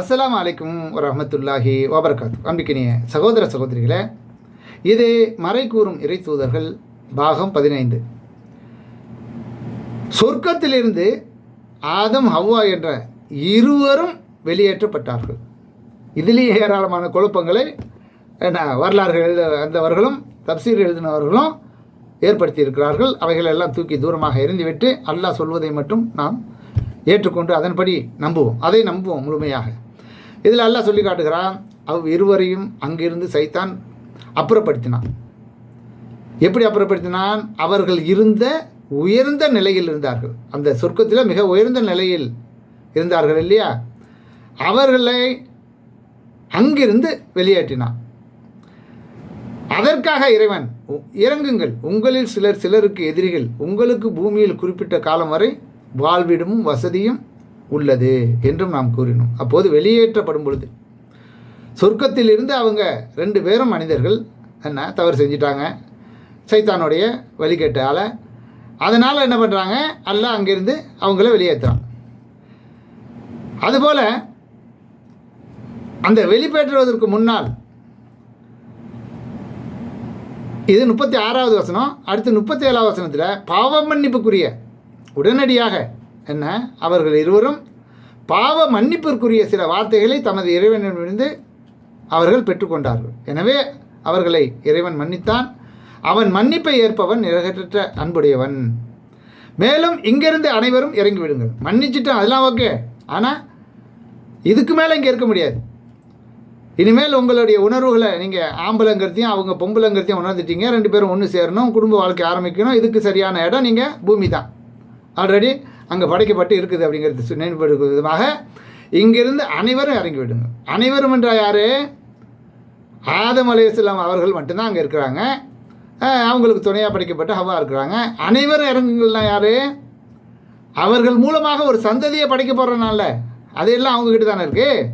அஸ்லாம் அலைக்கும் வரமத்துல்லாஹி வபரகாத்து. அம்பிக்கினிய சகோதர சகோதரிகளே இது மறை கூறும் இறை தூதர்கள் பாகம் பதினைந்து. சொர்க்கத்திலிருந்து ஆதம் ஹவ்வா என்ற இருவரும் வெளியேற்றப்பட்டார்கள். இதிலேயே ஏராளமான குழப்பங்களை என்ன வரலாறுகள் எழுத வந்தவர்களும் தப்சீர் எழுதினவர்களும் ஏற்படுத்தியிருக்கிறார்கள். அவைகளெல்லாம் எல்லாம் தூக்கி தூரமாக எரிந்துவிட்டு அல்லாஹ் சொல்வதை மட்டும் நாம் ஏற்றுக்கொண்டு அதன்படி நம்புவோம். அதை நம்புவோம் முழுமையாக. இதில் அல்லாஹ் சொல்லி காட்டுகிறான் அவ் இருவரையும் அங்கிருந்து சைத்தான் அப்புறப்படுத்தினான். எப்படி அப்புறப்படுத்தினான்? அவர்கள் இருந்த உயர்ந்த நிலையில் இருந்தார்கள். அந்த சொர்க்கத்தில் மிக உயர்ந்த நிலையில் இருந்தார்கள் இல்லையா? அவர்களை அங்கிருந்து வெளியேற்றினான். அதற்காக இறைவன் "உ- இறங்குங்கள். உங்களில் சிலர் சிலருக்கு எதிரிகள். உங்களுக்கு பூமியில் குறிப்பிட்ட காலம் வரை வாழ்விடமும் வசதியும் உள்ளது என்றும் நாம் கூறினோம். அப்போது வெளியேற்றப்படும் பொழுது சொர்க்கத்திலிருந்து அவங்க ரெண்டு பேரும் மனிதர்கள் என்ன தவறு செஞ்சிட்டாங்க. சைத்தானுடைய வழிகேட்டால். அதனால் என்ன பண்ணுறாங்க அல்ல அங்கேருந்து அவங்கள வெளியேற்றுறான் அதுபோல் அந்த வெளிப்பேற்றுவதற்கு முன்னால் இது முப்பத்தி ஆறாவது வசனம் அடுத்து முப்பத்தி ஏழாவது வசனத்தில் பாவ மன்னிப்புக்குரிய உடனடியாக என்ன? அவர்கள் இருவரும் பாவ மன்னிப்பிற்குரிய சில வார்த்தைகளை தமது இறைவனிடமிருந்து அவர்கள் பெற்றுக்கொண்டார்கள். எனவே அவர்களை இறைவன் மன்னித்தான். அவன் மன்னிப்பை ஏற்பவன் நிறகற்ற அன்புடையவன். மேலும் இங்கிருந்து அனைவரும் இறங்கிவிடுங்கள். மன்னிச்சிட்டோம் அதெல்லாம் ஓகே. ஆனால் இதுக்கு மேலே இங்கே இருக்க முடியாது. இனிமேல் உங்களுடைய உணர்வுகளை நீங்கள் ஆம்பளைங்கிறதையும் அவங்க பொம்பளைங்கிறதையும் உணர்ந்துட்டீங்க. ரெண்டு பேரும் ஒன்று சேரணும் குடும்ப வாழ்க்கை ஆரம்பிக்கணும். இதுக்கு சரியான இடம் நீங்கள் பூமி தான் ஆல்ரெடி அங்கே படைக்கப்பட்டு இருக்குது அப்படிங்கிறது சு- விதமாக இங்கிருந்து அனைவரும் இறங்கி விடுங்க. அனைவரும் என்றால் யார்? ஆதம் அலையாம் அவர்கள் மட்டும்தான் அங்கே இருக்கிறாங்க. அவங்களுக்கு துணையாக படைக்கப்பட்டு ஹவா இருக்கிறாங்க. அனைவரும் இறங்குங்கள்னா யார்? அவர்கள் மூலமாக ஒரு சந்ததியை படைக்க போகிறனால அதெல்லாம் அவங்கக்கிட்ட தானே இருக்குது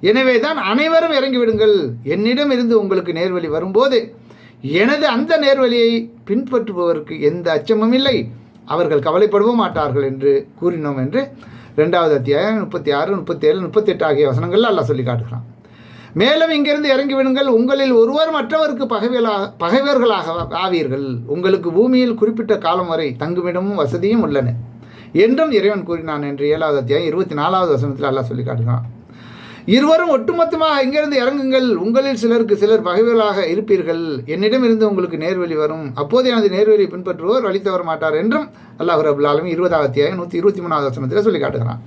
எனவே தான் அனைவரும் இறங்கி விடுங்கள். என்னிடம் இருந்து உங்களுக்கு நேர்வழி வரும்போது எனது அந்த நேர்வழியை பின்பற்றுபவருக்கு எந்த அச்சமும் இல்லை. அவர்கள் கவலைப்படவும் மாட்டார்கள் என்று கூறினோம் என்று ரெண்டாவது அத்தியாயம் முப்பத்தி ஆறு முப்பத்தேழு முப்பத்தெட்டு ஆகிய வசனங்கள் அல்லா சொல்லி காட்டுகிறான். மேலும் இங்கிருந்து இறங்கி விடுங்கள் உங்களில் ஒருவர் மற்றவருக்கு பகைவர்களாக பகைவர்களாக ஆவீர்கள். உங்களுக்கு பூமியில் குறிப்பிட்ட காலம் வரை தங்குமிடமும் வசதியும் உள்ளன. என்றும் இறைவன் கூறினான் என்று ஏழாவது அத்தியாயம் இருபத்தி நாலாவது வசனத்தில் அல்லா சொல்லி காட்டுகிறான். இருவரும் ஒட்டுமொத்தமாக இங்கிருந்து இறங்குங்கள். உங்களில் சிலருக்கு சிலர் பகைவர்களாக இருப்பீர்கள். என்னிடம் இருந்து உங்களுக்கு நேர்வழி வரும். அப்போது எனது நேர்வழியை பின்பற்றுவோர் வழி தவற மாட்டார் என்றும் அல்லாஹு ரபுல்லாலும் ஆலமீன் இருபதாவது அத்தியாயம் நூற்றி இருபத்தி மூணாவது வசனத்தில் சொல்லி காட்டுகிறான்.